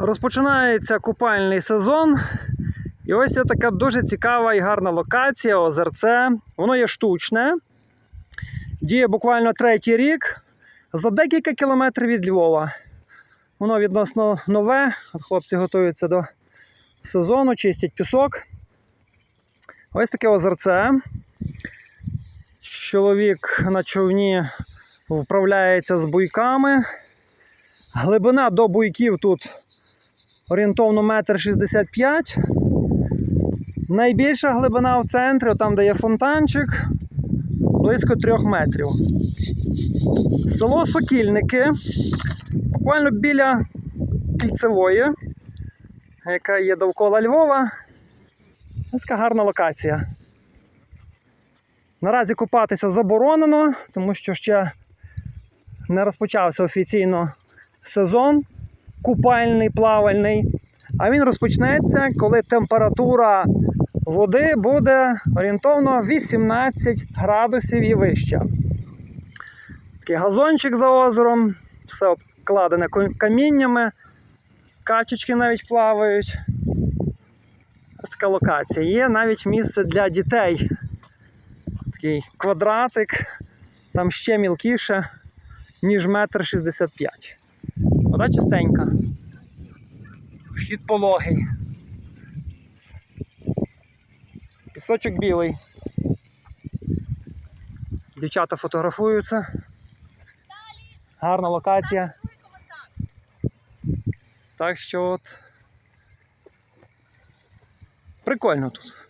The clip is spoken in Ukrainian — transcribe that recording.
Розпочинається купальний сезон. І ось є така дуже цікава і гарна локація, озерце. Воно є штучне. Діє буквально третій рік за декілька кілометрів від Львова. Воно відносно нове. Хлопці готуються до сезону, чистять пісок. Ось таке озерце. Чоловік на човні вправляється з буйками. Глибина до буйків тут орієнтовно метр шістдесят п'ять. Найбільша глибина в центрі, там де є фонтанчик, близько трьох метрів. Село Сокільники, буквально біля кільцевої, яка є довкола Львова. Ось така гарна локація. Наразі купатися заборонено, тому що ще не розпочався офіційно сезон купальний, плавальний. А він розпочнеться, коли температура води буде орієнтовно 18 градусів і вища. Такий газончик за озером, все обкладене каміннями, качечки навіть плавають. Така локація. Є навіть місце для дітей. Такий квадратик, там ще мілкіше, ніж метр шістдесят п'ять. Вода чистенька. Вхід пологий. Пісочок білий. Дівчата фотографуються. Гарна локація. Так що от. Прикольно тут.